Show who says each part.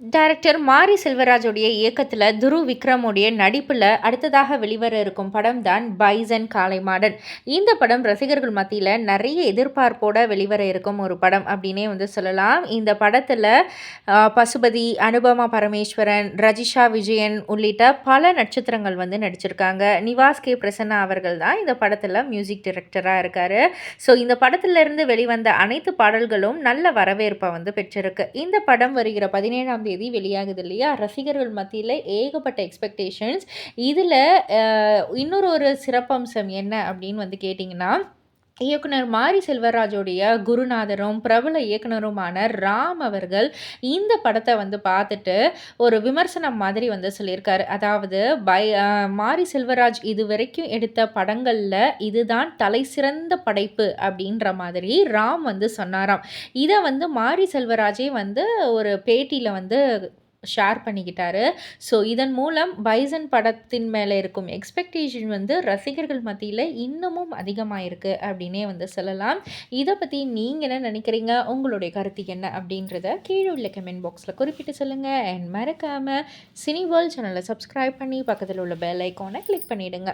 Speaker 1: Director மாரி செல்வராஜுடைய இயக்கத்தில் துரு விக்ரமுடைய நடிப்பில் அடுத்ததாக வெளிவர இருக்கும் படம் தான் பைசன் காளை மாடன். இந்த படம் ரசிகர்கள் மத்தியில் நிறைய எதிர்பார்ப்போட வெளிவர இருக்கும் ஒரு படம் அப்படின்னே வந்து சொல்லலாம். இந்த படத்தில் பசுபதி அனுபமா பரமேஸ்வரன் ரஜிஷா விஜயன் உள்ளிட்ட பல நட்சத்திரங்கள் வந்து நடிச்சிருக்காங்க. நிவாஸ் கே. பிரசன்னா அவர்கள் தான் இந்த படத்தில் மியூசிக் டிரெக்டராக இருக்கார். ஸோ இந்த படத்திலிருந்து வெளிவந்த அனைத்து பாடல்களும் நல்ல வரவேற்பை வந்து பெற்றிருக்கு. இந்த படம் வருகிற பதினேழாம் தேதி வெளியாகுது இல்லையா? ரசிகர்கள் மத்தியில் ஏகப்பட்ட எக்ஸ்பெக்டேஷன்ஸ் இதில் இன்னொரு ஒரு சிறப்பம்சம் என்ன அப்படின்னு வந்து கேட்டிங்கன்னா இயக்குனர் மாரி செல்வராஜோடைய குருநாதரும் பிரபல இயக்குனருமான ராம் அவர்கள் இந்த படத்தை வந்து பார்த்துட்டு ஒரு விமர்சனம் மாதிரி வந்து சொல்லியிருக்காரு. அதாவது பை மாரி செல்வராஜ் இது வரைக்கும் எடுத்த படங்களில் இதுதான் தலை சிறந்த படைப்பு அப்படின்ற மாதிரி ராம் வந்து சொன்னாராம். இதை வந்து மாரி செல்வராஜே வந்து ஒரு பேட்டியில் வந்து ஷேர் பண்ணிக்கிட்டாரு. ஸோ இதன் மூலம் பைசன் படத்தின் மேலே இருக்கும் எக்ஸ்பெக்டேஷன் வந்து ரசிகர்கள் மத்தியில் இன்னமும் அதிகமாக இருக்குது அப்படின்னே வந்து சொல்லலாம். இதை பற்றி நீங்கள் என்ன நினைக்கிறீங்க? உங்களுடைய கருத்து என்ன அப்படின்றத கீழே உள்ள கமெண்ட் பாக்ஸில் குறிப்பிட்டு சொல்லுங்கள் அண்ட் மறக்காமல் சினி வேர்ல்ட் சேனலை சப்ஸ்கிரைப் பண்ணி பக்கத்தில் உள்ள பெல் ஐக்கானை கிளிக் பண்ணிவிடுங்க